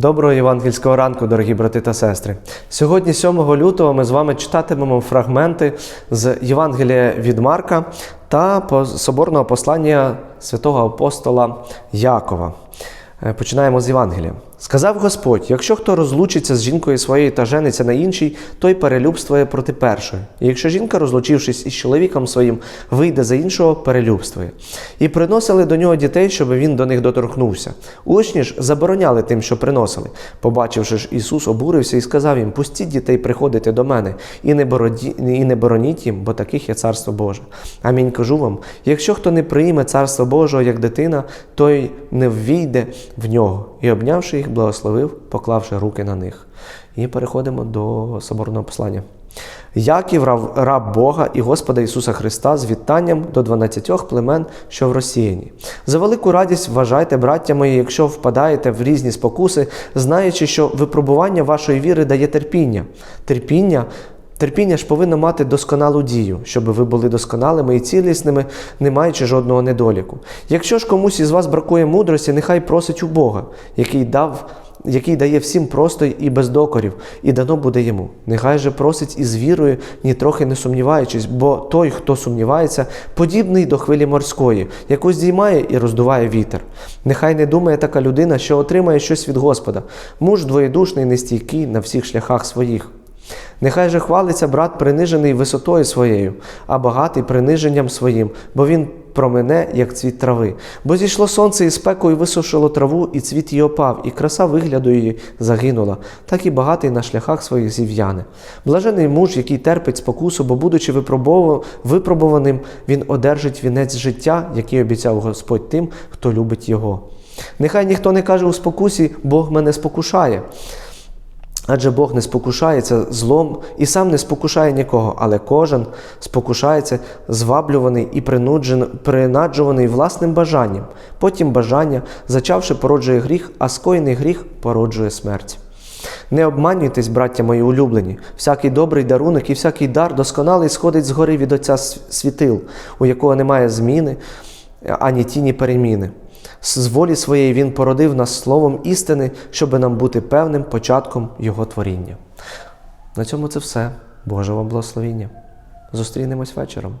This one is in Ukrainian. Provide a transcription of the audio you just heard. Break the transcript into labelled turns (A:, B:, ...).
A: Доброго євангельського ранку, дорогі брати та сестри. Сьогодні, 7 лютого, ми з вами читатимемо фрагменти з Євангелія від Марка та соборного послання святого апостола Якова. Е, Починаємо з Євангелія. Сказав Господь: якщо хто розлучиться з жінкою своєю та жениться на іншій, той перелюбствує проти першої. І якщо жінка, розлучившись із чоловіком своїм, вийде за іншого, перелюбствує. І приносили до нього дітей, щоб він до них доторкнувся. Учні ж забороняли тим, що приносили. Побачивши ж, Ісус обурився і сказав їм: Пустіть дітей приходити до мене, і не, бороді... і не бороніть їм, бо таких є царство Боже. Амінь кажу вам: якщо хто не прийме царство Божого як дитина, той не ввійде в нього. І обнявши їх, благословив, поклавши руки на них. І переходимо до соборного послання. Яків раб Бога і Господа Ісуса Христа з вітанням до 12 племен, що в розсіяні. За велику радість вважайте, браття мої, якщо впадаєте в різні спокуси, знаючи, що випробування вашої віри дає терпіння. Терпіння Терпіння ж повинно мати досконалу дію, щоб ви були досконалими і цілісними, не маючи жодного недоліку. Якщо ж комусь із вас бракує мудрості, нехай просить у Бога, який дав. Який дає всім просто і без докорів, і дано буде йому. Нехай же просить із вірою, ні трохи не сумніваючись, бо той, хто сумнівається, подібний до хвилі морської, яку здіймає і роздуває вітер. Нехай не думає така людина, що отримає щось від Господа. Муж двоєдушний, нестійкий на всіх шляхах своїх. Нехай же хвалиться брат принижений висотою своєю, а багатий приниженням своїм, бо він промене, як цвіт трави. Бо зійшло сонце і спекою висушило траву, і цвіт її опав, і краса вигляду її загинула, так і багатий на шляхах своїх зів'яне. Блажений муж, який терпить спокусу, бо, будучи випробуваним, він одержить вінець життя, який обіцяв Господь тим, хто любить його. Нехай ніхто не каже у спокусі, Бог мене спокушає. Адже Бог не спокушається злом і сам не спокушає нікого, але кожен спокушається, зваблюваний і принаджуваний власним бажанням. Потім бажання, зачавши, породжує гріх, а скоєний гріх породжує смерть. Не обманюйтесь, браття мої улюблені, всякий добрий дарунок і всякий дар досконалий сходить з гори від Отця світил, у якого немає зміни ані тіні переміни. З волі своєї він породив нас словом істини, щоби нам бути певним початком Його творіння. На цьому це все. Боже вам благословіння. Зустрінемось вечором.